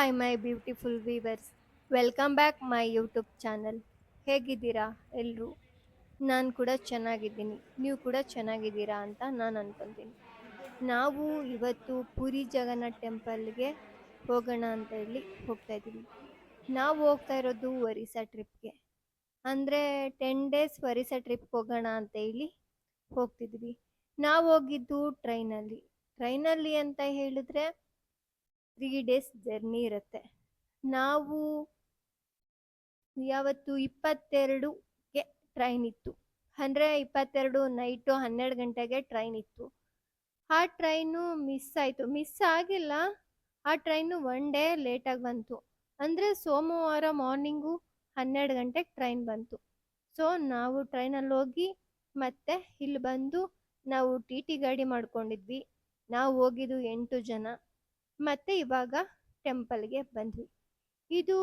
Hi my beautiful viewers welcome back my YouTube channel ಹೇಗಿದ್ದೀರಾ ಎಲ್ಲರೂ ನಾನು ಕೂಡ ಚೆನ್ನಾಗಿದ್ದೀನಿ. ನೀವು ಕೂಡ ಚೆನ್ನಾಗಿದ್ದೀರಾ ಅಂತ ನಾನು ಅಂದ್ಕೊತೀನಿ ನಾವು ಇವತ್ತು ಪುರಿ ಜಗನ್ನಾಥ್ ಟೆಂಪಲ್ಗೆ ಹೋಗೋಣ ಅಂತ ಹೇಳಿ ಹೋಗ್ತಾ ಇದ್ದೀವಿ. ನಾವು ಹೋಗ್ತಾ ಇರೋದು ಒರಿಸ್ಸಾ ಟ್ರಿಪ್ಗೆ. ಅಂದರೆ ಟೆನ್ ಡೇಸ್ ಒರಿಸ್ಸಾ ಟ್ರಿಪ್ಗೆ ಹೋಗೋಣ ಅಂತ ಹೇಳಿ ಹೋಗ್ತಿದ್ವಿ. ನಾವು ಹೋಗಿದ್ದು ಟ್ರೈನಲ್ಲಿ ಟ್ರೈನಲ್ಲಿ ಅಂತ ಹೇಳಿದ್ರೆ ತ್ರೀ ಡೇಸ್ ಜರ್ನಿ ಇರುತ್ತೆ. ನಾವು ಯಾವತ್ತು ಇಪ್ಪತ್ತೆರಡುಗೆ ಟ್ರೈನ್ ಇತ್ತು. ಅಂದರೆ ಇಪ್ಪತ್ತೆರಡು ನೈಟು ಹನ್ನೆರಡು ಗಂಟೆಗೆ ಟ್ರೈನ್ ಇತ್ತು. ಆ ಟ್ರೈನು ಮಿಸ್ ಆಯಿತು. ಮಿಸ್ ಆಗಿಲ್ಲ. ಆ ಟ್ರೈನು ಒನ್ ಡೇ ಲೇಟಾಗಿ ಬಂತು. ಅಂದರೆ ಸೋಮವಾರ ಮಾರ್ನಿಂಗು ಹನ್ನೆರಡು ಗಂಟೆಗೆ ಟ್ರೈನ್ ಬಂತು. ಸೊ ನಾವು ಟ್ರೈನಲ್ಲಿ ಹೋಗಿ ಮತ್ತೆ ಇಲ್ಲಿ ಬಂದು ನಾವು ಟಿ ಟಿ ಗಾಡಿ ಮಾಡ್ಕೊಂಡಿದ್ವಿ. ನಾವು ಹೋಗಿದ್ದು ಎಂಟು ಜನ. ಮತ್ತೆ ಇವಾಗ ಟೆಂಪಲ್ಗೆ ಬಂದ್ವಿ. ಇದು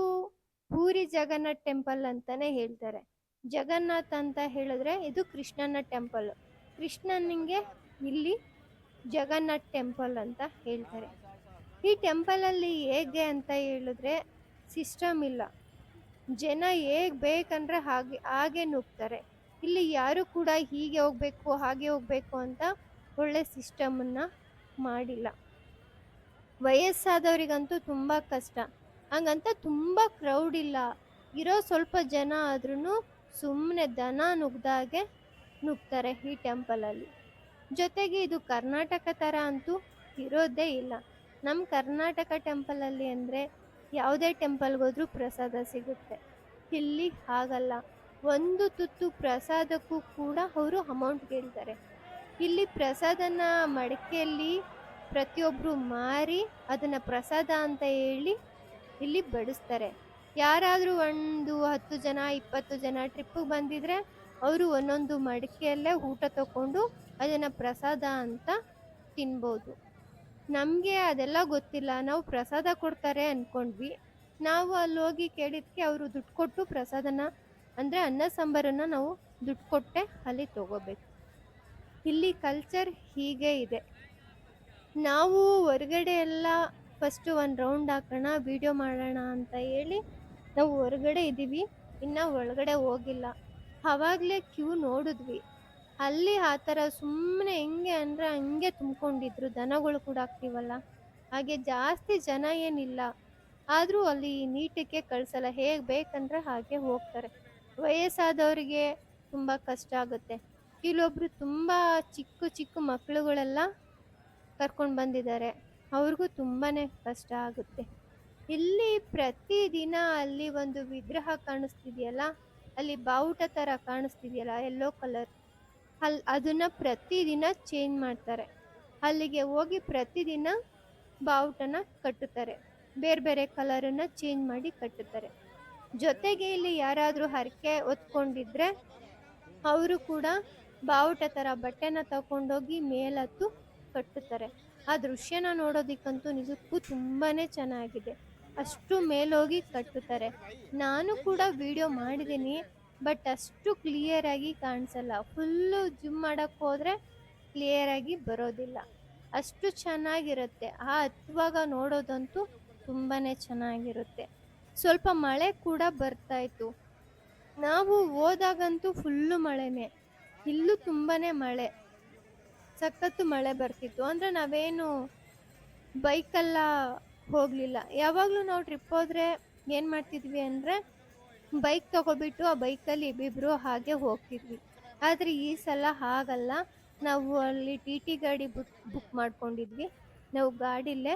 ಪೂರಿ ಜಗನ್ನಾಥ್ ಟೆಂಪಲ್ ಅಂತಾನೆ ಹೇಳ್ತಾರೆ. ಜಗನ್ನಾಥ್ ಅಂತ ಹೇಳಿದ್ರೆ ಇದು ಕೃಷ್ಣನ ಟೆಂಪಲ್. ಕೃಷ್ಣನಿಗೆ ಇಲ್ಲಿ ಜಗನ್ನಾಥ್ ಟೆಂಪಲ್ ಅಂತ ಹೇಳ್ತಾರೆ. ಈ ಟೆಂಪಲಲ್ಲಿ ಹೇಗೆ ಅಂತ ಹೇಳಿದ್ರೆ ಸಿಸ್ಟಮ್ ಇಲ್ಲ. ಜನ ಹೇಗೆ ಬೇಕಂದ್ರೆ ಹಾಗೆ ಹಾಗೆ ನುಗ್ತಾರೆ. ಇಲ್ಲಿ ಯಾರು ಕೂಡ ಹೀಗೆ ಹೋಗ್ಬೇಕು, ಹಾಗೆ ಹೋಗ್ಬೇಕು ಅಂತ ಒಳ್ಳೆ ಸಿಸ್ಟಮನ್ನು ಮಾಡಿಲ್ಲ. ವಯಸ್ಸಾದವರಿಗಂತೂ ತುಂಬ ಕಷ್ಟ. ಹಂಗಂತ ತುಂಬ ಕ್ರೌಡ್ ಇಲ್ಲ. ಇರೋ ಸ್ವಲ್ಪ ಜನ ಆದ್ರೂ ಸುಮ್ಮನೆ ದನ ನುಗ್ದಾಗೆ ನುಗ್ತಾರೆ ಈ ಟೆಂಪಲಲ್ಲಿ ಜೊತೆಗೆ ಇದು ಕರ್ನಾಟಕ ಥರ ಅಂತೂ ಇರೋದೇ ಇಲ್ಲ. ನಮ್ಮ ಕರ್ನಾಟಕ ಟೆಂಪಲಲ್ಲಿ ಅಂದರೆ ಯಾವುದೇ ಟೆಂಪಲ್ಗೋದ್ರೂ ಪ್ರಸಾದ ಸಿಗುತ್ತೆ. ಇಲ್ಲಿ ಹಾಗಲ್ಲ. ಒಂದು ತುತ್ತು ಪ್ರಸಾದಕ್ಕೂ ಕೂಡ ಅವರು ಅಮೌಂಟ್ ಕೇಳ್ತಾರೆ. ಇಲ್ಲಿ ಪ್ರಸಾದನ ಮಡಿಕೆಯಲ್ಲಿ ಪ್ರತಿಯೊಬ್ಬರು ಮಾರಿ ಅದನ್ನು ಪ್ರಸಾದ ಅಂತ ಹೇಳಿ ಇಲ್ಲಿ ಬಡಿಸ್ತಾರೆ. ಯಾರಾದರೂ ಒಂದು ಹತ್ತು ಜನ, ಇಪ್ಪತ್ತು ಜನ ಟ್ರಿಪ್ಪಿಗೆ ಬಂದಿದ್ರೆ ಅವರು ಒಂದೊಂದು ಮಡಿಕೆಯಲ್ಲೇ ಊಟ ತಗೊಂಡು ಅದನ್ನು ಪ್ರಸಾದ ಅಂತ ತಿನ್ಬೋದು. ನಮಗೆ ಅದೆಲ್ಲ ಗೊತ್ತಿಲ್ಲ. ನಾವು ಪ್ರಸಾದ ಕೊಡ್ತಾರೆ ಅಂದ್ಕೊಂಡ್ವಿ ನಾವು ಅಲ್ಲಿ ಹೋಗಿ ಕೇಳಿದ್ಕೆ ಅವರು ದುಡ್ಡು ಕೊಟ್ಟು ಪ್ರಸಾದನ, ಅಂದರೆ ಅನ್ನ ಸಾಂಬಾರನ್ನು ನಾವು ದುಡ್ಡು ಕೊಟ್ಟೆ ಅಲ್ಲಿ ತಗೋಬೇಕು. ಇಲ್ಲಿ ಕಲ್ಚರ್ ಹೀಗೆ ಇದೆ. ನಾವು ಹೊರಗಡೆ ಎಲ್ಲ ಫಸ್ಟು ಒಂದು ರೌಂಡ್ ಹಾಕೋಣ ವಿಡಿಯೋ ಮಾಡೋಣ ಅಂತ ಹೇಳಿ ನಾವು ಹೊರಗಡೆ ಇದ್ದೀವಿ. ಇನ್ನು ಒಳಗಡೆ ಹೋಗಿಲ್ಲ. ಆವಾಗಲೇ ಕ್ಯೂ ನೋಡಿದ್ವಿ. ಅಲ್ಲಿ ಆ ಥರ ಸುಮ್ಮನೆ ಹೆಂಗೆ ಅಂದರೆ ಹಂಗೆ ತುಂಬ್ಕೊಂಡಿದ್ರು. ದನಗಳು ಕೂಡ ಹಾಕ್ತೀವಲ್ಲ ಹಾಗೆ ಜಾಸ್ತಿ ಜನ ಏನಿಲ್ಲ. ಆದರೂ ಅಲ್ಲಿ ನೀಟಕ್ಕೆ ಕಳಿಸಲ್ಲ. ಹೇಗೆ ಬೇಕಂದ್ರೆ ಹಾಗೆ ಹೋಗ್ತಾರೆ. ವಯಸ್ಸಾದವರಿಗೆ ತುಂಬ ಕಷ್ಟ ಆಗುತ್ತೆ. ಕೆಲವೊಬ್ಬರು ತುಂಬ ಚಿಕ್ಕ ಚಿಕ್ಕ ಮಕ್ಕಳುಗಳೆಲ್ಲ ಕರ್ಕೊಂಡು ಬಂದಿದ್ದಾರೆ. ಅವ್ರಿಗೂ ತುಂಬಾ ಕಷ್ಟ ಆಗುತ್ತೆ. ಇಲ್ಲಿ ಪ್ರತಿದಿನ ಅಲ್ಲಿ ಒಂದು ವಿಗ್ರಹ ಕಾಣಿಸ್ತಿದೆಯಲ್ಲ, ಅಲ್ಲಿ ಬಾವುಟ ಥರ ಕಾಣಿಸ್ತಿದೆಯಲ್ಲ ಎಲ್ಲೋ ಕಲರ್ ಅಲ್ಲಿ ಅದನ್ನು ಪ್ರತಿದಿನ ಚೇಂಜ್ ಮಾಡ್ತಾರೆ. ಅಲ್ಲಿಗೆ ಹೋಗಿ ಪ್ರತಿದಿನ ಬಾವುಟನ ಕಟ್ಟುತ್ತಾರೆ. ಬೇರೆ ಬೇರೆ ಕಲರನ್ನು ಚೇಂಜ್ ಮಾಡಿ ಕಟ್ಟುತ್ತಾರೆ. ಜೊತೆಗೆ ಇಲ್ಲಿ ಯಾರಾದರೂ ಹರಕೆ ಹೊತ್ಕೊಂಡಿದ್ರೆ, ಅವರು ಕೂಡ ಬಾವುಟ ಥರ ಬಟ್ಟೆನ ತಗೊಂಡೋಗಿ ಮೇಲತ್ತು ಕಟ್ಟುತ್ತಾರೆ. ಆ ದೃಶ್ಯನ ನೋಡೋದಕ್ಕಂತೂ ನಿಜಕ್ಕೂ ತುಂಬಾ ಚೆನ್ನಾಗಿದೆ. ಅಷ್ಟು ಮೇಲೋಗಿ ಕಟ್ಟುತ್ತಾರೆ. ನಾನು ಕೂಡ ವಿಡಿಯೋ ಮಾಡಿದ್ದೀನಿ, ಬಟ್ ಅಷ್ಟು ಕ್ಲಿಯರಾಗಿ ಕಾಣಿಸಲ್ಲ. ಫುಲ್ಲು ಜಿಮ್ ಮಾಡೋಕ್ಕೆ ಹೋದರೆ ಕ್ಲಿಯರಾಗಿ ಬರೋದಿಲ್ಲ. ಅಷ್ಟು ಚೆನ್ನಾಗಿರುತ್ತೆ. ಆ ಹತ್ತುವಾಗ ನೋಡೋದಂತೂ ತುಂಬಾ ಚೆನ್ನಾಗಿರುತ್ತೆ. ಸ್ವಲ್ಪ ಮಳೆ ಕೂಡ ಬರ್ತಾಯಿತ್ತು. ನಾವು ಹೋದಾಗಂತೂ ಫುಲ್ಲು ಮಳೆನೇ. ಇಲ್ಲೂ ತುಂಬಾ ಮಳೆ. ಸಖತ್ತು ಮಳೆ ಬರ್ತಿತ್ತು. ಅಂದರೆ ನಾವೇನು ಬೈಕೆಲ್ಲ ಹೋಗಲಿಲ್ಲ. ಯಾವಾಗಲೂ ನಾವು ಟ್ರಿಪ್ ಹೋದರೆ ಏನು ಮಾಡ್ತಿದ್ವಿ ಅಂದರೆ ಬೈಕ್ ತಗೊಬಿಟ್ಟು ಆ ಬೈಕಲ್ಲಿ ಇಬ್ಬಿಬ್ಬರು ಹಾಗೆ ಹೋಗ್ತಿದ್ವಿ. ಆದರೆ ಈ ಸಲ ಹಾಗಲ್ಲ. ನಾವು ಅಲ್ಲಿ ಟಿ ಟಿ ಗಾಡಿ ಬುಕ್ ಬುಕ್ ಮಾಡ್ಕೊಂಡಿದ್ವಿ. ನಾವು ಗಾಡಿಲೇ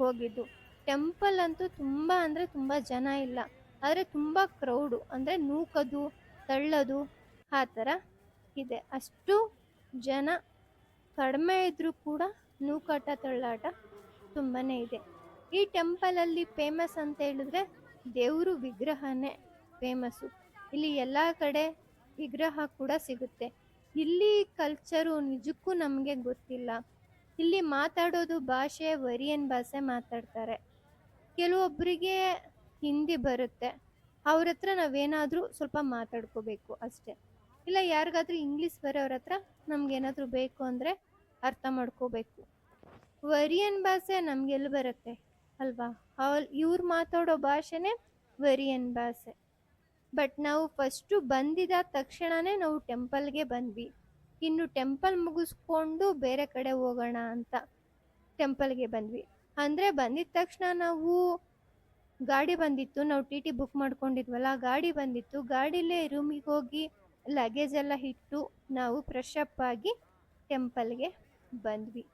ಹೋಗಿದ್ದು. ಟೆಂಪಲ್ ಅಂತೂ ತುಂಬ ಅಂದರೆ ತುಂಬ ಜನ ಇಲ್ಲ. ಆದರೆ ತುಂಬ ಕ್ರೌಡು ಅಂದರೆ ನೂಕೋದು, ತಳ್ಳೋದು ಆ ಥರ ಇದೆ. ಅಷ್ಟು ಜನ ಕಡಿಮೆ ಇದ್ದರೂ ಕೂಡ ನೂಕಾಟ ತಳ್ಳಾಟ ತುಂಬಾ ಇದೆ. ಈ ಟೆಂಪಲಲ್ಲಿ ಫೇಮಸ್ ಅಂತ ಹೇಳಿದ್ರೆ ದೇವರು ವಿಗ್ರಹನೇ ಫೇಮಸ್ಸು. ಇಲ್ಲಿ ಎಲ್ಲ ಕಡೆ ವಿಗ್ರಹ ಕೂಡ ಸಿಗುತ್ತೆ. ಇಲ್ಲಿ ಕಲ್ಚರು ನಿಜಕ್ಕೂ ನಮಗೆ ಗೊತ್ತಿಲ್ಲ. ಇಲ್ಲಿ ಮಾತಾಡೋದು ಭಾಷೆ ವರಿಯನ್ ಭಾಷೆ ಮಾತಾಡ್ತಾರೆ. ಕೆಲವೊಬ್ಬರಿಗೆ ಹಿಂದಿ ಬರುತ್ತೆ. ಅವ್ರ ಹತ್ರ ನಾವೇನಾದರೂ ಸ್ವಲ್ಪ ಮಾತಾಡ್ಕೋಬೇಕು ಅಷ್ಟೇ. ಇಲ್ಲ, ಯಾರಿಗಾದ್ರೂ ಇಂಗ್ಲೀಷ್ ಬರೋರ ಹತ್ರ ನಮ್ಗೇನಾದರೂ ಬೇಕು ಅಂದರೆ ಅರ್ಥ ಮಾಡ್ಕೋಬೇಕು. ವರಿಯನ್ ಭಾಷೆ ನಮಗೆಲ್ಲಿ ಬರುತ್ತೆ ಅಲ್ವಾ? ಅವ್ರು ಇವ್ರು ಮಾತಾಡೋ ಭಾಷೆನೇ ವರಿಯನ್ ಭಾಷೆ. ಬಟ್ ನಾವು ಫಸ್ಟು ಬಂದಿದ ತಕ್ಷಣನೇ ನಾವು ಟೆಂಪಲ್ಗೆ ಬಂದ್ವಿ. ಇನ್ನು ಟೆಂಪಲ್ ಮುಗಿಸ್ಕೊಂಡು ಬೇರೆ ಕಡೆ ಹೋಗೋಣ ಅಂತ ಟೆಂಪಲ್ಗೆ ಬಂದ್ವಿ. ಅಂದರೆ ಬಂದಿದ ತಕ್ಷಣ ನಾವು ಗಾಡಿ ಬಂದಿತ್ತು. ನಾವು ಟಿ ಟಿ ಬುಕ್ ಮಾಡ್ಕೊಂಡಿದ್ವಲ್ಲ, ಗಾಡಿ ಬಂದಿತ್ತು. ಗಾಡಿಲೇ ರೂಮಿಗೆ ಹೋಗಿ ಲಗೇಜ್ ಎಲ್ಲ ಇಟ್ಟು ನಾವು ಫ್ರೆಶ್ ಅಪ್ ಆಗಿ ಟೆಂಪಲ್ಗೆ ಬಂದ್ವಿ.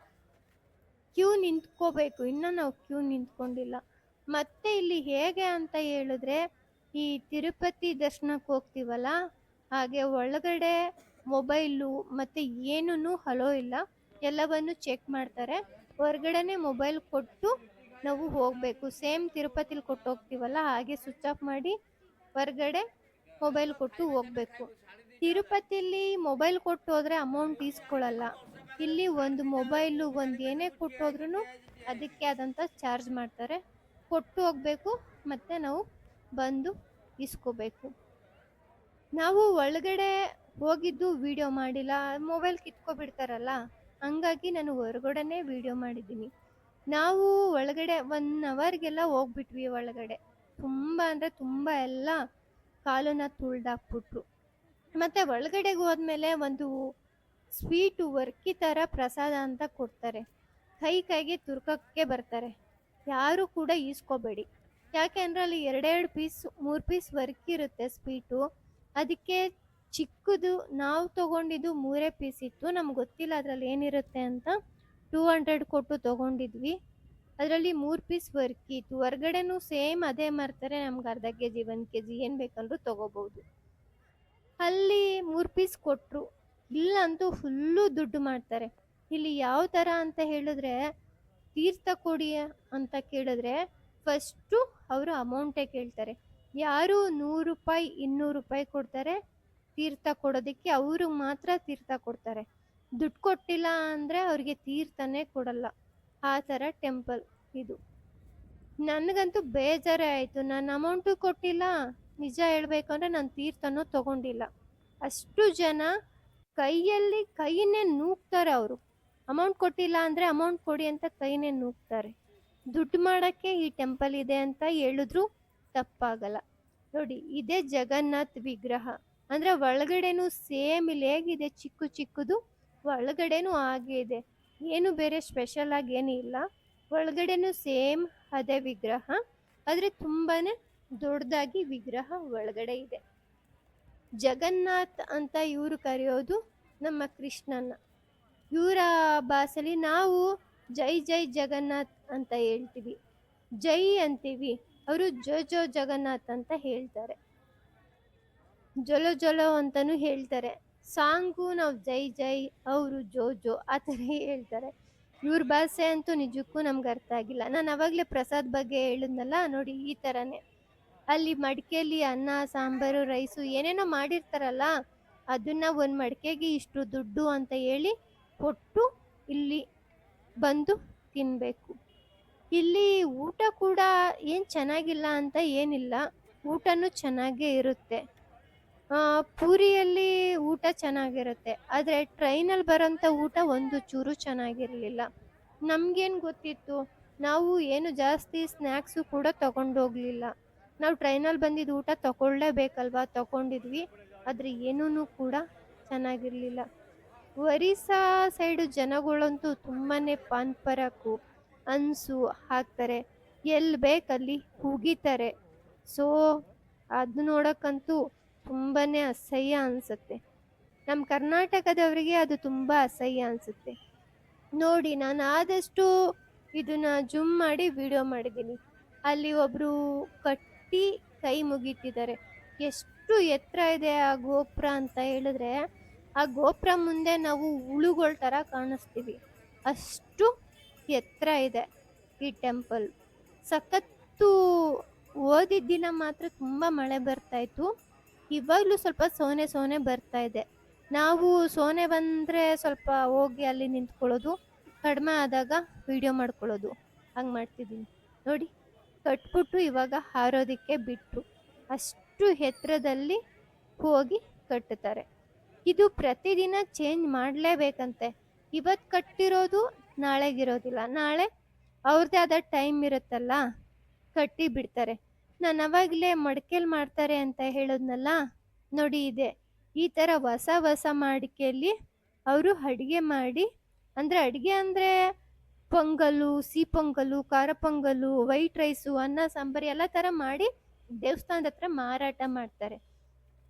ಕ್ಯೂ ನಿಂತ್ಕೋಬೇಕು. ಇನ್ನೂ ನಾವು ಕ್ಯೂ ನಿಂತ್ಕೊಂಡಿಲ್ಲ. ಮತ್ತೆ ಇಲ್ಲಿ ಹೇಗೆ ಅಂತ ಹೇಳಿದ್ರೆ, ಈ ತಿರುಪತಿ ದರ್ಶನಕ್ಕೆ ಹೋಗ್ತೀವಲ್ಲ, ಹಾಗೆ ಒಳಗಡೆ ಮೊಬೈಲು ಮತ್ತು ಏನೂ ಹಲೋ ಇಲ್ಲ. ಎಲ್ಲವನ್ನು ಚೆಕ್ ಮಾಡ್ತಾರೆ. ಹೊರಗಡೆನೆ ಮೊಬೈಲ್ ಕೊಟ್ಟು ನಾವು ಹೋಗಬೇಕು. ಸೇಮ್ ತಿರುಪತಿಲಿ ಕೊಟ್ಟು ಹೋಗ್ತೀವಲ್ಲ, ಹಾಗೆ ಸ್ವಿಚ್ ಆಫ್ ಮಾಡಿ ಹೊರಗಡೆ ಮೊಬೈಲ್ ಕೊಟ್ಟು ಹೋಗಬೇಕು. ತಿರುಪತಿಲಿ ಮೊಬೈಲ್ ಕೊಟ್ಟು ಹೋದ್ರೆ ಅಮೌಂಟ್ ಈಸ್ಕೊಳ್ಳಲ್ಲ ಇಲ್ಲಿ ಒಂದು ಮೊಬೈಲು ಒಂದು ಏನೇ ಕೊಟ್ಟು ಹೋದ್ರೂ ಅದಕ್ಕೆ ಆದಂಥ ಚಾರ್ಜ್ ಮಾಡ್ತಾರೆ. ಕೊಟ್ಟು ಹೋಗಬೇಕು, ಮತ್ತು ನಾವು ಬಂದು ಇಸ್ಕೋಬೇಕು. ನಾವು ಒಳಗಡೆ ಹೋಗಿದ್ದು ವಿಡಿಯೋ ಮಾಡಿಲ್ಲ ಮೊಬೈಲ್ ಕಿತ್ಕೊಬಿಡ್ತಾರಲ್ಲ, ಹಂಗಾಗಿ ನಾನು ಹೊರಗಡೆನೇ ವಿಡಿಯೋ ಮಾಡಿದ್ದೀನಿ. ನಾವು ಒಳಗಡೆ ಒನ್ ಅವರ್ಗೆಲ್ಲ ಹೋಗ್ಬಿಟ್ವಿ ಒಳಗಡೆ. ತುಂಬ ಅಂದರೆ ತುಂಬ ಎಲ್ಲ ಕಾಲನ್ನ ತುಳ್ದಾಕ್ಬಿಟ್ರು. ಮತ್ತು ಒಳಗಡೆಗೆ ಹೋದ್ಮೇಲೆ ಒಂದು ಸ್ವೀಟು ವರ್ಕಿ ಥರ ಪ್ರಸಾದ ಅಂತ ಕೊಡ್ತಾರೆ. ಕೈ ಕೈಗೆ ತುರ್ಕಕ್ಕೆ ಬರ್ತಾರೆ. ಯಾರು ಕೂಡ ಈಸ್ಕೋಬೇಡಿ. ಯಾಕೆ ಅಂದರೆ ಅಲ್ಲಿ ಎರಡೆರಡು ಪೀಸ್, ಮೂರು ಪೀಸ್ ವರ್ಕ್ ಇರುತ್ತೆ ಸ್ವೀಟು. ಅದಕ್ಕೆ ಚಿಕ್ಕದು ನಾವು ತೊಗೊಂಡಿದ್ದು ಮೂರೇ ಪೀಸ್ ಇತ್ತು. ನಮ್ಗೆ ಗೊತ್ತಿಲ್ಲ ಅದರಲ್ಲಿ ಏನಿರುತ್ತೆ ಅಂತ. ಟೂ ಹಂಡ್ರೆಡ್ ಕೊಟ್ಟು ತೊಗೊಂಡಿದ್ವಿ. ಅದರಲ್ಲಿ ಮೂರು ಪೀಸ್ ವರ್ಕ್ ಇತ್ತು. ಹೊರ್ಗಡೆನೂ ಸೇಮ್ ಅದೇ ಮಾರ್ತಾರೆ. ನಮ್ಗೆ ಅರ್ಧ ಕೆ ಜಿ ಒಂದು ಕೆ ಜಿ ಏನು ಬೇಕಂದ್ರೂ ತೊಗೋಬೋದು. ಅಲ್ಲಿ ಮೂರು ಪೀಸ್ ಕೊಟ್ಟರು ಇಲ್ಲಂತೂ ಫುಲ್ಲು ದುಡ್ಡು ಮಾಡ್ತಾರೆ. ಇಲ್ಲಿ ಯಾವ ಥರ ಅಂತ ಹೇಳಿದ್ರೆ, ತೀರ್ಥ ಕೊಡಿ ಅಂತ ಕೇಳಿದ್ರೆ ಫಸ್ಟು ಅವರು ಅಮೌಂಟೇ ಕೇಳ್ತಾರೆ. ಯಾರು ನೂರು ರೂಪಾಯಿ, ಇನ್ನೂರು ರೂಪಾಯಿ ಕೊಡ್ತಾರೆ, ತೀರ್ಥ ಕೊಡೋದಕ್ಕೆ ಅವರು ಮಾತ್ರ ತೀರ್ಥ ಕೊಡ್ತಾರೆ. ದುಡ್ಡು ಕೊಟ್ಟಿಲ್ಲ ಅಂದರೆ ಅವ್ರಿಗೆ ತೀರ್ಥನೇ ಕೊಡಲ್ಲ. ಆ ಥರ ಟೆಂಪಲ್ ಇದು. ನನಗಂತೂ ಬೇಜಾರೇ ಆಯಿತು. ನಾನು ಅಮೌಂಟು ಕೊಟ್ಟಿಲ್ಲ. ನಿಜ ಹೇಳಬೇಕಂದ್ರೆ ನಾನು ತೀರ್ಥನೂ ತಗೊಂಡಿಲ್ಲ. ಅಷ್ಟು ಜನ ಕೈಯಲ್ಲಿ ಕೈನೇ ನೂಕ್ತಾರೆ ಅವರು. ಅಮೌಂಟ್ ಕೊಟ್ಟಿಲ್ಲ ಅಂದರೆ ಅಮೌಂಟ್ ಕೊಡಿ ಅಂತ ಕೈನೇ ನೂಕ್ತಾರೆ. ದುಡ್ಡು ಮಾಡೋಕ್ಕೆ ಈ ಟೆಂಪಲ್ ಇದೆ ಅಂತ ಹೇಳಿದ್ರು ತಪ್ಪಾಗಲ್ಲ. ನೋಡಿ, ಇದೇ ಜಗನ್ನಾಥ್ ವಿಗ್ರಹ. ಅಂದರೆ ಒಳಗಡೆನೂ ಸೇಮ್ ಇಲ್ಲಿ ಹೇಗಿದೆ ಚಿಕ್ಕ ಚಿಕ್ಕದು, ಒಳಗಡೆನೂ ಹಾಗೇ ಇದೆ. ಏನು ಬೇರೆ ಸ್ಪೆಷಲ್ ಆಗಿ ಏನೂ ಇಲ್ಲ ಒಳಗಡೆನೂ ಸೇಮ್ ಅದೇ ವಿಗ್ರಹ. ಆದರೆ ತುಂಬಾ ದೊಡ್ಡದಾಗಿ ವಿಗ್ರಹ ಒಳಗಡೆ ಇದೆ. ಜಗನ್ನಾಥ್ ಅಂತ ಇವರು ಕರೆಯೋದು ನಮ್ಮ ಕೃಷ್ಣನ. ಇವರ ಭಾಷೆಲಿ ನಾವು ಜೈ ಜೈ ಜಗನ್ನಾಥ್ ಅಂತ ಹೇಳ್ತೀವಿ. ಜೈ ಅಂತೀವಿ. ಅವರು ಜೋ ಜೋ ಜಗನ್ನಾಥ್ ಅಂತ ಹೇಳ್ತಾರೆ. ಜೊಲೋ ಜೊಲೋ ಅಂತಲೂ ಹೇಳ್ತಾರೆ. ಸಾಂಗು ನಾವು ಜೈ ಜೈ, ಅವರು ಜೋ ಜೋ ಆ ಥರ ಹೇಳ್ತಾರೆ. ಇವ್ರ ಭಾಷೆ ಅಂತೂ ನಿಜಕ್ಕೂ ನಮ್ಗೆ ಅರ್ಥ ಆಗಿಲ್ಲ. ನಾನು ಅವಾಗಲೇ ಪ್ರಸಾದ್ ಬಗ್ಗೆ ಹೇಳಿದ್ನಲ್ಲ ನೋಡಿ ಈ ಥರನೇ. ಅಲ್ಲಿ ಮಡಿಕೆಯಲ್ಲಿ ಅನ್ನ, ಸಾಂಬಾರು, ರೈಸು ಏನೇನೋ ಮಾಡಿರ್ತಾರಲ್ಲ, ಅದನ್ನ ಒಂದು ಮಡಿಕೆಗೆ ಇಷ್ಟು ದುಡ್ಡು ಅಂತ ಹೇಳಿ ಕೊಟ್ಟು ಇಲ್ಲಿ ಬಂದು ತಿನ್ನಬೇಕು ಇಲ್ಲಿ ಊಟ ಕೂಡ ಏನು ಚೆನ್ನಾಗಿಲ್ಲ ಅಂತ ಏನಿಲ್ಲ. ಊಟನೂ ಚೆನ್ನಾಗೇ ಇರುತ್ತೆ. ಪೂರಿಯಲ್ಲಿ ಊಟ ಚೆನ್ನಾಗಿರುತ್ತೆ. ಆದರೆ ಟ್ರೈನಲ್ಲಿ ಬರೋಂಥ ಊಟ ಒಂದು ಚೂರು ಚೆನ್ನಾಗಿರಲಿಲ್ಲ. ನಮಗೇನು ಗೊತ್ತಿತ್ತು? ನಾವು ಏನು ಜಾಸ್ತಿ ಸ್ನ್ಯಾಕ್ಸು ಕೂಡ ತಗೊಂಡೋಗಲಿಲ್ಲ. ನಾವು ಟ್ರೈನಲ್ಲಿ ಬಂದಿದ್ದು ಊಟ ತಗೊಳ್ಳೇಬೇಕಲ್ವಾ? ತಗೊಂಡಿದ್ವಿ. ಆದರೆ ಏನೂ ಕೂಡ ಚೆನ್ನಾಗಿರಲಿಲ್ಲ. ಒರಿಸ್ಸಾ ಸೈಡು ಜನಗಳಂತೂ ತುಂಬಾ ಪಾನ್ ಪರಾಕು ಅನ್ಸು ಹಾಕ್ತಾರೆ. ಎಲ್ಲಿ ಬೇಕಲ್ಲಿ? ಹುಗಿತಾರೆ ಸೊ, ಅದು ನೋಡೋಕ್ಕಂತೂ ತುಂಬಾ ಅಸಹ್ಯ ಅನಿಸುತ್ತೆ. ನಮ್ಮ ಕರ್ನಾಟಕದವರಿಗೆ ಅದು ತುಂಬ ಅಸಹ್ಯ ಅನಿಸುತ್ತೆ. ನೋಡಿ, ನಾನು ಆದಷ್ಟು ಇದನ್ನ ಜುಮ್ ಮಾಡಿ ವಿಡಿಯೋ ಮಾಡಿದ್ದೀನಿ. ಅಲ್ಲಿ ಒಬ್ಬರು ಕಟ್ಟಿ ಕೈ ಮುಗಿತಿದ್ದಾರೆ ಎಷ್ಟು ಎತ್ತರ ಇದೆ ಆ ಗೋಪುರ ಅಂತ ಹೇಳಿದ್ರೆ, ಆ ಗೋಪುರ ಮುಂದೆ ನಾವು ಹುಳುಗಳ ಥರ ಕಾಣಿಸ್ತೀವಿ. ಅಷ್ಟು ಎತ್ತರ ಇದೆ ಈ ಟೆಂಪಲ್. ಸಖತ್ತು ಓದಿದ ದಿನ ಮಾತ್ರ ತುಂಬ ಮಳೆ ಬರ್ತಾ ಇತ್ತು. ಇವಾಗಲೂ ಸ್ವಲ್ಪ ಸೋನೆ ಸೋನೆ ಬರ್ತಾ ಇದೆ. ನಾವು ಸೋನೆ ಬಂದರೆ ಸ್ವಲ್ಪ ಹೋಗಿ ಅಲ್ಲಿ ನಿಂತ್ಕೊಳ್ಳೋದು, ಕಡಿಮೆ ಆದಾಗ ವಿಡಿಯೋ ಮಾಡ್ಕೊಳ್ಳೋದು. ಹಂಗೆ ಮಾಡ್ತಿದ್ದೀನಿ. ನೋಡಿ. ಕಟ್ಬಿಟ್ಟು ಇವಾಗ ಹಾರೋದಕ್ಕೆ ಬಿಟ್ಟರು ಅಷ್ಟು ಎತ್ತರದಲ್ಲಿ ಹೋಗಿ ಕಟ್ಟುತ್ತಾರೆ. ಇದು ಪ್ರತಿದಿನ ಚೇಂಜ್ ಮಾಡಲೇಬೇಕಂತೆ. ಇವತ್ತು ಕಟ್ಟಿರೋದು ನಾಳೆಗಿರೋದಿಲ್ಲ. ನಾಳೆ ಅವ್ರದ್ದೇ ಆದ ಟೈಮ್ ಇರುತ್ತಲ್ಲ, ಕಟ್ಟಿ ಬಿಡ್ತಾರೆ. ನಾನು ಅವಾಗಲೇ ಮಡಿಕೆಲಿ ಮಾಡ್ತಾರೆ ಅಂತ ಹೇಳೋದ್ನಲ್ಲ? ನೋಡಿ ಇದೆ. ಈ ಥರ ಹೊಸ ಹೊಸ ಮಡಿಕೆಯಲ್ಲಿ ಅವರು ಅಡುಗೆ ಮಾಡಿ, ಅಂದರೆ ಅಡುಗೆ ಅಂದರೆ ಪೊಂಗಲು ಸಿಹಿ ಪೊಂಗಲು ಖಾರ ಪೊಂಗಲು ವೈಟ್ ರೈಸು ಅನ್ನ, ಸಾಂಬಾರು ಎಲ್ಲ ಥರ ಮಾಡಿ ದೇವಸ್ಥಾನದ ಹತ್ರ ಮಾರಾಟ ಮಾಡ್ತಾರೆ.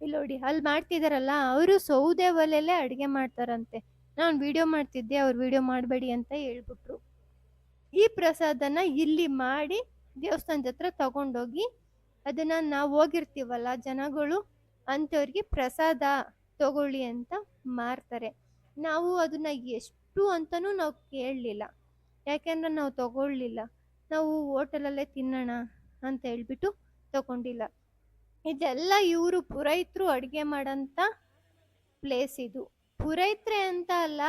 ಇಲ್ಲಿ ನೋಡಿ ಅಲ್ಲಿ ಮಾಡ್ತಿದಾರಲ್ಲ, ಅವರು ಸೌದೆ ಒಲೆಯಲ್ಲೇ ಅಡುಗೆ ಮಾಡ್ತಾರಂತೆ. ನಾನು ವಿಡಿಯೋ ಮಾಡ್ತಿದ್ದೆ, ಅವ್ರು ವಿಡಿಯೋ ಮಾಡಬೇಡಿ ಅಂತ ಹೇಳ್ಬಿಟ್ರು. ಈ ಪ್ರಸಾದನ ಇಲ್ಲಿ ಮಾಡಿ ದೇವಸ್ಥಾನದ ಹತ್ರ ತಗೊಂಡೋಗಿ ಅದನ್ನ ನಾವು ಹೋಗಿರ್ತೀವಲ್ಲ ಜನಗಳು, ಅಂಥವ್ರಿಗೆ ಪ್ರಸಾದ ತಗೊಳ್ಳಿ ಅಂತ ಮಾರ್ತಾರೆ. ನಾವು ಅದನ್ನ ಎಷ್ಟು ಅಂತಲೂ ನಾವು ಕೇಳಲಿಲ್ಲ. ಯಾಕೆಂದ್ರೆ ನಾವು ತಗೊಳ್ಳಿಲ್ಲ. ನಾವು ಹೋಟೆಲಲ್ಲೇ ತಿನ್ನೋಣ ಅಂತ ಹೇಳ್ಬಿಟ್ಟು ತಗೊಂಡಿಲ್ಲ. ಇದೆಲ್ಲ ಇವರು ಪುರೋಹಿತರು ಅಡುಗೆ ಮಾಡೋಂಥ ಪ್ಲೇಸ್ ಇದು. ಪುರೈತ್ರೆ ಅಂತ ಅಲ್ಲ,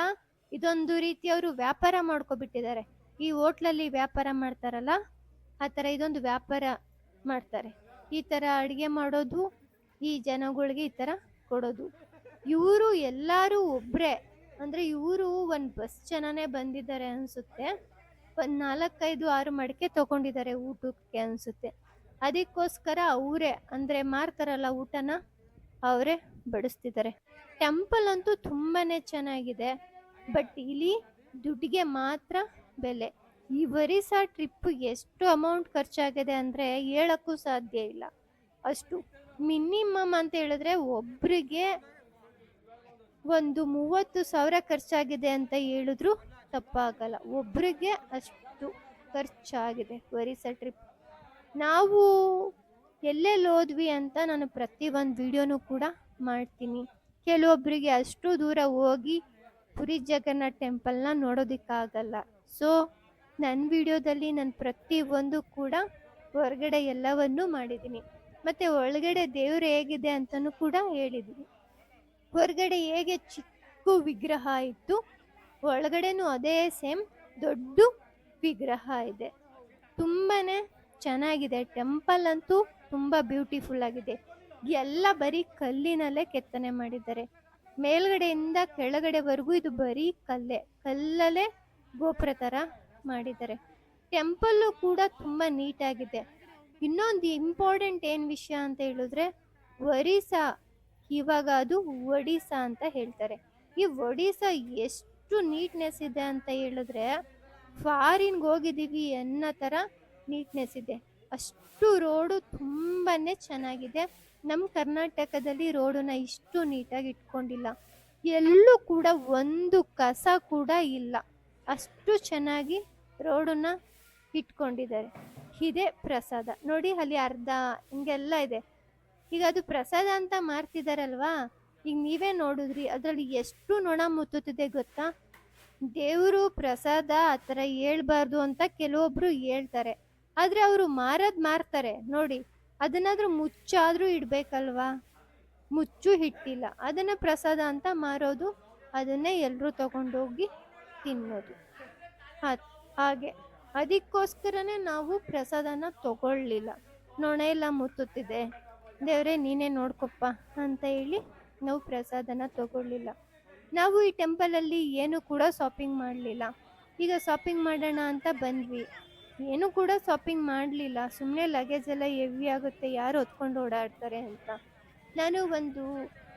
ಇದೊಂದು ರೀತಿ ಅವರು ವ್ಯಾಪಾರ ಮಾಡ್ಕೊಬಿಟ್ಟಿದ್ದಾರೆ. ಈ ಹೋಟ್ಲಲ್ಲಿ ವ್ಯಾಪಾರ ಮಾಡ್ತಾರಲ್ಲ, ಆ ಥರ ಇದೊಂದು ವ್ಯಾಪಾರ ಮಾಡ್ತಾರೆ. ಈ ಥರ ಅಡುಗೆ ಮಾಡೋದು ಈ ಜನಗಳಿಗೆ ಈ ಥರ ಕೊಡೋದು. ಇವರು ಎಲ್ಲರೂ ಒಬ್ಬರೇ ಅಂದರೆ ಇವರು ಒಂದು ಬಸ್ ಜನನೇ ಬಂದಿದ್ದಾರೆ ಅನಿಸುತ್ತೆ. ಒಂದು ನಾಲ್ಕೈದು, ಆರು ಮಡಿಕೆ ತಗೊಂಡಿದ್ದಾರೆ ಊಟಕ್ಕೆ ಅನಿಸುತ್ತೆ. ಅದಕ್ಕೋಸ್ಕರ ಅವರೇ, ಅಂದರೆ ಮಾರ್ತಾರಲ್ಲ ಊಟನ, ಅವರೇ ಬಡಿಸ್ತಿದ್ದಾರೆ. ಟೆಂಪಲ್ ಅಂತೂ ತುಂಬಾ ಚೆನ್ನಾಗಿದೆ ಬಟ್ ಇಲ್ಲಿ ದುಡ್ಡಿಗೆ ಮಾತ್ರ ಬೆಲೆ. ಈ ವರಿಸ ಟ್ರಿಪ್ ಎಷ್ಟು ಅಮೌಂಟ್ ಖರ್ಚಾಗಿದೆ ಅಂದರೆ ಹೇಳೋಕ್ಕೂ ಸಾಧ್ಯ ಇಲ್ಲ. ಅಷ್ಟು ಮಿನಿಮಮ್ ಅಂತ ಹೇಳಿದ್ರೆ ಒಬ್ರಿಗೆ ಒಂದು ಮೂವತ್ತು ಸಾವಿರ ಖರ್ಚಾಗಿದೆ ಅಂತ ಹೇಳಿದ್ರು. ತಪ್ಪಾಗಲ್ಲ. ಒಬ್ರಿಗೆ ಅಷ್ಟು ಖರ್ಚಾಗಿದೆ. ಒರಿಸ ಟ್ರಿಪ್ ನಾವು ಎಲ್ಲೆಲ್ಲಿ ಹೋದ್ವಿ ಅಂತ ನಾನು ಪ್ರತಿ ಒಂದು ವಿಡಿಯೋನೂ ಕೂಡ ಮಾಡ್ತೀನಿ. ಕೆಲವೊಬ್ಬರಿಗೆ ಅಷ್ಟು ದೂರ ಹೋಗಿ ಪುರಿ ಜಗನ್ನಾಥ್ ಟೆಂಪಲ್ನ ನೋಡೋದಕ್ಕಾಗಲ್ಲ. ಸೊ ನನ್ನ ವಿಡಿಯೋದಲ್ಲಿ ನಾನು ಪ್ರತಿ ಒಂದು ಕೂಡ ಹೊರಗಡೆ ಎಲ್ಲವನ್ನೂ ಮಾಡಿದ್ದೀನಿ. ಮತ್ತು ಒಳಗಡೆ ದೇವರು ಹೇಗಿದೆ ಅಂತಲೂ ಕೂಡ ಹೇಳಿದ್ದೀನಿ. ಹೊರಗಡೆ ಹೇಗೆ ಚಿಕ್ಕ ವಿಗ್ರಹ ಇತ್ತು ಒಳಗಡೆನೂ ಅದೇ ಸೇಮ್ ದೊಡ್ಡ ವಿಗ್ರಹ ಇದೆ. ತುಂಬಾ ಚೆನ್ನಾಗಿದೆ. ಟೆಂಪಲ್ ಅಂತೂ ತುಂಬ ಬ್ಯೂಟಿಫುಲ್ ಆಗಿದೆ. ಎಲ್ಲ ಬರೀ ಕಲ್ಲಿನಲ್ಲೇ ಕೆತ್ತನೆ ಮಾಡಿದ್ದಾರೆ. ಮೇಲ್ಗಡೆಯಿಂದ ಕೆಳಗಡೆವರೆಗೂ ಇದು ಬರೀ ಕಲ್ಲೇ, ಕಲ್ಲಲ್ಲೇ ಗೋಪುರ ಥರ ಮಾಡಿದ್ದಾರೆ. ಟೆಂಪಲ್ಲು ಕೂಡ ತುಂಬ ನೀಟಾಗಿದೆ. ಇನ್ನೊಂದು ಇಂಪಾರ್ಟೆಂಟ್ ಏನು ವಿಷಯ ಅಂತ ಹೇಳಿದ್ರೆ, ಒರಿಸ್ಸಾ ಇವಾಗ ಅದು ಒಡಿಸಾ ಅಂತ ಹೇಳ್ತಾರೆ. ಈ ಒಡಿಸಾ ಎಷ್ಟು ನೀಟ್ನೆಸ್ ಇದೆ ಅಂತ ಹೇಳಿದ್ರೆ ಫಾರಿನ್ಗೆ ಹೋಗಿದ್ದೀವಿ ಅನ್ನೋ ಥರ ನೀಟ್ನೆಸ್ ಇದೆ. ಅಷ್ಟು ರೋಡು ತುಂಬಾ ಚೆನ್ನಾಗಿದೆ. ನಮ್ಮ ಕರ್ನಾಟಕದಲ್ಲಿ ರೋಡನ್ನ ಇಷ್ಟು ನೀಟಾಗಿ ಇಟ್ಕೊಂಡಿಲ್ಲ. ಎಲ್ಲೂ ಕೂಡ ಒಂದು ಕಸ ಕೂಡ ಇಲ್ಲ. ಅಷ್ಟು ಚೆನ್ನಾಗಿ ರೋಡನ್ನ ಇಟ್ಕೊಂಡಿದ್ದಾರೆ. ಇದೇ ಪ್ರಸಾದ. ನೋಡಿ ಅಲ್ಲಿ ಅರ್ಧ, ಹಿಂಗೆಲ್ಲ ಇದೆ. ಈಗ ಅದು ಪ್ರಸಾದ ಅಂತ ಮಾರ್ತಿದಾರಲ್ವಾ? ಈಗ ನೀವೇ ನೋಡಿದ್ರಿ, ಅದರಲ್ಲಿ ಎಷ್ಟು ನೊಣ ಮುತ್ತುತ್ತಿದೆ ಗೊತ್ತಾ? ದೇವರು ಪ್ರಸಾದ ಆ ಥರ ಹೇಳ್ಬಾರ್ದು ಅಂತ ಕೆಲವೊಬ್ರು ಹೇಳ್ತಾರೆ. ಆದರೆ ಅವರು ಮಾರೋದು ಮಾರ್ತಾರೆ, ನೋಡಿ. ಅದನ್ನಾದರೂ ಮುಚ್ಚಾದರೂ ಇಡಬೇಕಲ್ವಾ? ಮುಚ್ಚು ಹಿಟ್ಟಿಲ್ಲ. ಅದನ್ನು ಪ್ರಸಾದ ಅಂತ ಮಾರೋದು, ಅದನ್ನೇ ಎಲ್ಲರೂ ತಗೊಂಡೋಗಿ ತಿನ್ನೋದು. ಹಾಗೆ. ಅದಕ್ಕೋಸ್ಕರನೇ ನಾವು ಪ್ರಸಾದನ ತಗೊಳ್ಳಿಲ್ಲ. ನೊಣ ಎಲ್ಲ ಮುತ್ತುತ್ತಿದೆ. ದೇವರೇ, ನೀನೇ ನೋಡ್ಕೊಪ್ಪ ಅಂತ ಹೇಳಿ ನಾವು ಪ್ರಸಾದನ ತಗೊಳ್ಳಿಲ್ಲ. ನಾವು ಈ ಟೆಂಪಲಲ್ಲಿ ಏನು ಕೂಡ ಶಾಪಿಂಗ್ ಮಾಡಲಿಲ್ಲ. ಈಗ ಶಾಪಿಂಗ್ ಮಾಡೋಣ ಅಂತ ಬಂದ್ವಿ. ಏನು ಕೂಡ ಶಾಪಿಂಗ್ ಮಾಡಲಿಲ್ಲ. ಸುಮ್ಮನೆ ಲಗೇಜ್ ಎಲ್ಲ ಹೆವಿ ಆಗುತ್ತೆ, ಯಾರು ಹೊತ್ಕೊಂಡು ಓಡಾಡ್ತಾರೆ ಅಂತ. ನಾನು ಒಂದು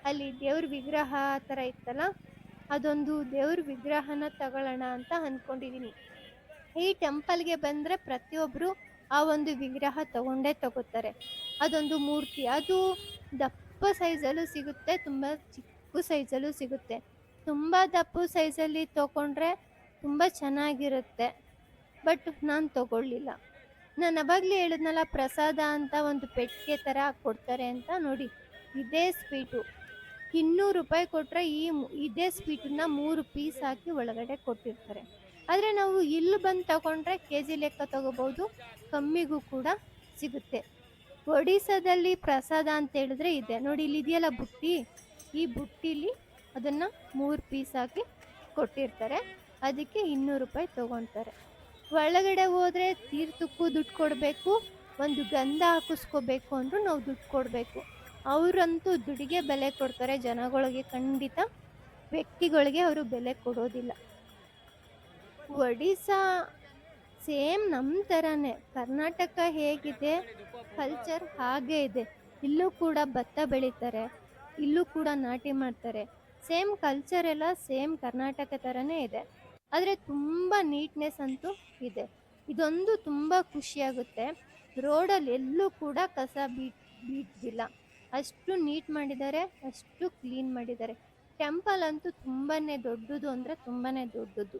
ಅಲ್ಲಿ ದೇವ್ರ ವಿಗ್ರಹ ಆ ಥರ ಇತ್ತಲ್ಲ, ಅದೊಂದು ದೇವ್ರ ವಿಗ್ರಹನ ತಗೊಳ್ಳೋಣ ಅಂತ ಅಂದ್ಕೊಂಡಿದ್ದೀನಿ. ಈ ಟೆಂಪಲ್ಗೆ ಬಂದರೆ ಪ್ರತಿಯೊಬ್ಬರು ಆ ಒಂದು ವಿಗ್ರಹ ತಗೊಂಡೇ ತಗೋತಾರೆ. ಅದೊಂದು ಮೂರ್ತಿ. ಅದು ದಪ್ಪ ಸೈಜಲ್ಲೂ ಸಿಗುತ್ತೆ, ತುಂಬ ಚಿಕ್ಕ ಸೈಜಲ್ಲೂ ಸಿಗುತ್ತೆ. ತುಂಬ ದಪ್ಪ ಸೈಜಲ್ಲಿ ತೊಗೊಂಡ್ರೆ ತುಂಬ ಚೆನ್ನಾಗಿರುತ್ತೆ. ಬಟ್ ನಾನು ತಗೊಳ್ಳಿಲ್ಲ. ನಾನು ಅವಾಗಲೇ ಹೇಳಿದ್ನಲ್ಲ, ಪ್ರಸಾದ ಅಂತ ಒಂದು ಪೆಟ್ಟಿಗೆ ಥರ ಕೊಡ್ತಾರೆ ಅಂತ ನೋಡಿ. ಇದೇ ಸ್ವೀಟು. ಇನ್ನೂರು ರೂಪಾಯಿ ಕೊಟ್ಟರೆ ಈ ಇದೇ ಸ್ವೀಟನ್ನ ಮೂರು ಪೀಸ್ ಹಾಕಿ ಒಳಗಡೆ ಕೊಟ್ಟಿರ್ತಾರೆ. ಆದರೆ ನಾವು ಇಲ್ಲಿ ಬಂದು ತಗೊಂಡ್ರೆ ಕೆ ಜಿ ಲೆಕ್ಕ ತಗೋಬೋದು, ಕಮ್ಮಿಗೂ ಕೂಡ ಸಿಗುತ್ತೆ. ಒಡಿಸ್ಸಾದಲ್ಲಿ ಪ್ರಸಾದ ಅಂತ ಹೇಳಿದ್ರೆ ಇದೆ. ನೋಡಿ, ಇಲ್ಲಿ ಇದೆಯಲ್ಲ ಬುಟ್ಟಿ? ಈ ಬುಟ್ಟಿಲಿ ಅದನ್ನು ಮೂರು ಪೀಸ್ ಹಾಕಿ ಕೊಟ್ಟಿರ್ತಾರೆ. ಅದಕ್ಕೆ ಇನ್ನೂರು ರೂಪಾಯಿ ತೊಗೊತಾರೆ. ಒಳಗಡೆ ಹೋದರೆ ತೀರ್ಥಕ್ಕೂ ದುಡ್ಡು ಕೊಡಬೇಕು, ಒಂದು ಗಂಧ ಹಾಕಿಸ್ಕೋಬೇಕು ಅಂದರೂ ನಾವು ದುಡ್ಡು ಕೊಡಬೇಕು. ಅವರಂತೂ ದುಡಿಗೆ ಬೆಲೆ ಕೊಡ್ತಾರೆ. ಜನಗಳಿಗೆ ಖಂಡಿತ ವ್ಯಕ್ತಿಗಳಿಗೆ ಅವರು ಬೆಲೆ ಕೊಡೋದಿಲ್ಲ. ಒಡಿಸ್ಸಾ ಸೇಮ್ ನಮ್ಮ ಥರನೇ ಕರ್ನಾಟಕ ಹೇಗಿದೆ ಕಲ್ಚರ್ ಹಾಗೇ ಇದೆ. ಇಲ್ಲೂ ಕೂಡ ಭತ್ತ ಬೆಳೀತಾರೆ, ಇಲ್ಲೂ ಕೂಡ ನಾಟಿ ಮಾಡ್ತಾರೆ. ಸೇಮ್ ಕಲ್ಚರ್ ಎಲ್ಲ ಸೇಮ್ ಕರ್ನಾಟಕ ಥರನೇ ಇದೆ. ಆದರೆ ತುಂಬ ನೀಟ್ನೆಸ್ ಅಂತೂ ಇದೆ. ಇದೊಂದು ತುಂಬ ಖುಷಿಯಾಗುತ್ತೆ ರೋಡಲ್ಲಿ ಎಲ್ಲೂ ಕೂಡ ಕಸ ಬೀಟ್ ಬೀಟ್ದಿಲ್ಲ ಅಷ್ಟು ನೀಟ್ ಮಾಡಿದ್ದಾರೆ, ಅಷ್ಟು ಕ್ಲೀನ್ ಮಾಡಿದ್ದಾರೆ. ಟೆಂಪಲ್ ಅಂತೂ ತುಂಬಾ ದೊಡ್ಡದು ಅಂದರೆ ತುಂಬಾ ದೊಡ್ಡದು.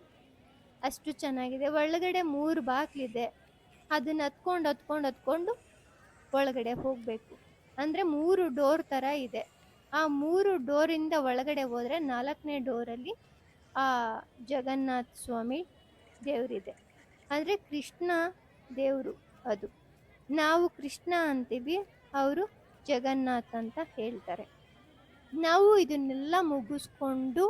ಅಷ್ಟು ಚೆನ್ನಾಗಿದೆ. ಒಳಗಡೆ ಮೂರು ಬಾಗಿಲಿದೆ ಅದನ್ನ ಹತ್ಕೊಂಡು ಹತ್ಕೊಂಡು ಹತ್ಕೊಂಡು ಒಳಗಡೆ ಹೋಗಬೇಕು. ಅಂದರೆ ಮೂರು ಡೋರ್ ಥರ ಇದೆ. ಆ ಮೂರು ಡೋರಿಂದ ಒಳಗಡೆ ಹೋದರೆ ನಾಲ್ಕನೇ ಡೋರಲ್ಲಿ ಆ ಜಗನ್ನಾಥ ಸ್ವಾಮಿ ದೇವರಿದೆ. ಅಂದರೆ ಕೃಷ್ಣ ದೇವರು ಅದು. ನಾವು ಕೃಷ್ಣ ಅಂತೀವಿ, ಅವರು ಜಗನ್ನಾಥ್ ಅಂತ ಹೇಳ್ತಾರೆ. ನಾವು ಇದನ್ನೆಲ್ಲ ಮುಗಿಸ್ಕೊಂಡು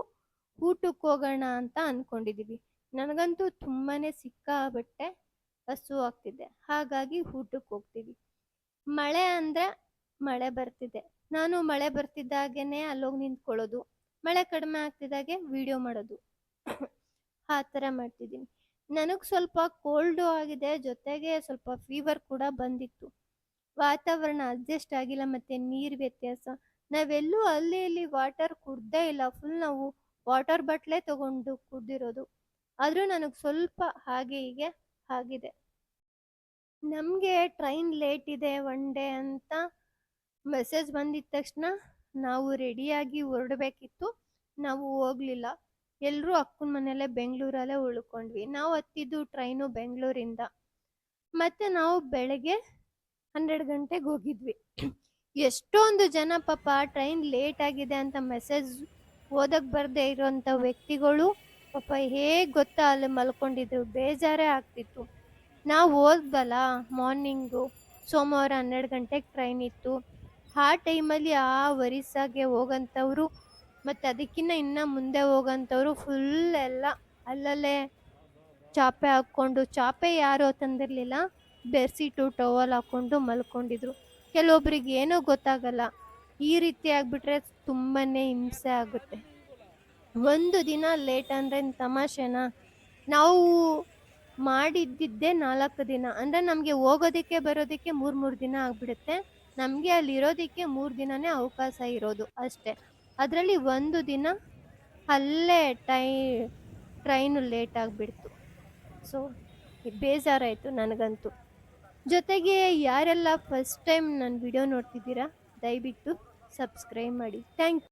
ಊಟಕ್ಕೆ ಹೋಗೋಣ ಅಂತ ಅಂದ್ಕೊಂಡಿದ್ದೀವಿ ನನಗಂತೂ ತುಂಬಾ ಸಿಕ್ಕಾಬಟ್ಟೆ ಹಸು ಆಗ್ತಿದೆ. ಹಾಗಾಗಿ ಊಟಕ್ಕೆ ಹೋಗ್ತೀವಿ. ಮಳೆ ಅಂದರೆ ಮಳೆ ಬರ್ತಿದೆ. ನಾನು ಮಳೆ ಬರ್ತಿದ್ದಾಗೇನೆ ಅಲ್ಲೋಗಿ ನಿಂತ್ಕೊಳ್ಳೋದು. ಮಳೆ ಕಡಿಮೆ ಆಗ್ತಿದ್ದಾಗೆ ವಿಡಿಯೋ ಮಾಡೋದು. ಆ ಥರ ಮಾಡ್ತಿದ್ದೀನಿ. ನನಗೆ ಸ್ವಲ್ಪ ಕೋಲ್ಡು ಆಗಿದೆ, ಜೊತೆಗೆ ಸ್ವಲ್ಪ ಫೀವರ್ ಕೂಡ ಬಂದಿತ್ತು. ವಾತಾವರಣ ಅಡ್ಜಸ್ಟ್ ಆಗಿಲ್ಲ ಮತ್ತು ನೀರು ವ್ಯತ್ಯಾಸ. ನಾವೆಲ್ಲೂ ಅಲ್ಲಿ ಇಲ್ಲಿ ವಾಟರ್ ಕುಡ್ದೇ ಇಲ್ಲ. ಫುಲ್ ನಾವು ವಾಟರ್ ಬಾಟ್ಲೇ ತಗೊಂಡು ಕುಡ್ದಿರೋದು. ಆದರೂ ನನಗೆ ಸ್ವಲ್ಪ ಹಾಗೆ ಹೀಗೆ ಆಗಿದೆ. ನಮಗೆ ಟ್ರೈನ್ ಲೇಟ್ ಇದೆ ಒನ್ ಡೇ ಅಂತ ಮೆಸೇಜ್ ಬಂದಿದ್ದ ತಕ್ಷಣ ನಾವು ರೆಡಿಯಾಗಿ ಹೊರಡಬೇಕಿತ್ತು. ನಾವು ಹೋಗಲಿಲ್ಲ. ಎಲ್ಲರೂ ಅಕ್ಕನ ಮನೆಯಲ್ಲೇ ಬೆಂಗಳೂರಲ್ಲೇ ಉಳ್ಕೊಂಡ್ವಿ. ನಾವು ಹತ್ತಿದ್ದು ಟ್ರೈನು ಬೆಂಗಳೂರಿಂದ. ಮತ್ತೆ ನಾವು ಬೆಳಗ್ಗೆ ಹನ್ನೆರಡು ಗಂಟೆಗೆ ಹೋಗಿದ್ವಿ. ಎಷ್ಟೊಂದು ಜನ ಪಾಪ ಟ್ರೈನ್ ಲೇಟ್ ಆಗಿದೆ ಅಂತ ಮೆಸೇಜ್ ಓದಕ್ಕೆ ಬರದೇ ಇರೋಂಥ ವ್ಯಕ್ತಿಗಳು ಪಾಪ, ಹೇಗೆ ಗೊತ್ತಾ? ಅಲ್ಲಿ ಮಲ್ಕೊಂಡಿದ್ರು, ಬೇಜಾರೇ ಆಗ್ತಿತ್ತು. ನಾವು ಹೋದ್ವಲ್ಲ ಮಾರ್ನಿಂಗು ಸೋಮವಾರ ಹನ್ನೆರಡು ಗಂಟೆಗೆ ಟ್ರೈನ್ ಇತ್ತು. ಆ ಟೈಮಲ್ಲಿ ಆ ವರಿಸಾಗೆ ಹೋಗಂಥವ್ರು ಮತ್ತು ಅದಕ್ಕಿಂತ ಇನ್ನು ಮುಂದೆ ಹೋಗಂಥವ್ರು ಫುಲ್ ಎಲ್ಲ ಅಲ್ಲಲ್ಲೇ ಚಾಪೆ ಹಾಕ್ಕೊಂಡು, ಚಾಪೆ ಯಾರು ತಂದಿರಲಿಲ್ಲ ಬೆಡ್ಶೀಟು ಟವಲ್ ಹಾಕ್ಕೊಂಡು ಮಲ್ಕೊಂಡಿದ್ರು. ಕೆಲವೊಬ್ರಿಗೆ ಏನೂ ಗೊತ್ತಾಗಲ್ಲ. ಈ ರೀತಿ ಆಗಿಬಿಟ್ರೆ ತುಂಬಾ ಹಿಂಸೆ ಆಗುತ್ತೆ. ಒಂದು ದಿನ ಲೇಟ್ ಅಂದರೆ ತಮಾಷೆನಾ? ನಾವು ಮಾಡಿದ್ದಿದ್ದೇ ನಾಲ್ಕು ದಿನ. ಅಂದರೆ ನಮಗೆ ಹೋಗೋದಕ್ಕೆ ಬರೋದಕ್ಕೆ ಮೂರು ಮೂರು ದಿನ ಆಗಿಬಿಡುತ್ತೆ. ನಮಗೆ ಅಲ್ಲಿರೋದಕ್ಕೆ ಮೂರು ದಿನನೇ ಅವಕಾಶ ಇರೋದು ಅಷ್ಟೇ. ಅದರಲ್ಲಿ ಒಂದು ದಿನ ಅಲ್ಲೇ ಟೈ ಟ್ರೈನು ಲೇಟ್ ಆಗಿಬಿಡ್ತು. ಸೊ ಬೇಜಾರಾಯಿತು ನನಗಂತೂ. ಜೊತೆಗೆ ಯಾರೆಲ್ಲ ಫಸ್ಟ್ ಟೈಮ್ ನನ್ನ ವಿಡಿಯೋ ನೋಡ್ತಿದ್ದೀರಾ, ದಯವಿಟ್ಟು ಸಬ್ಸ್ಕ್ರೈಬ್ ಮಾಡಿ. ಥ್ಯಾಂಕ್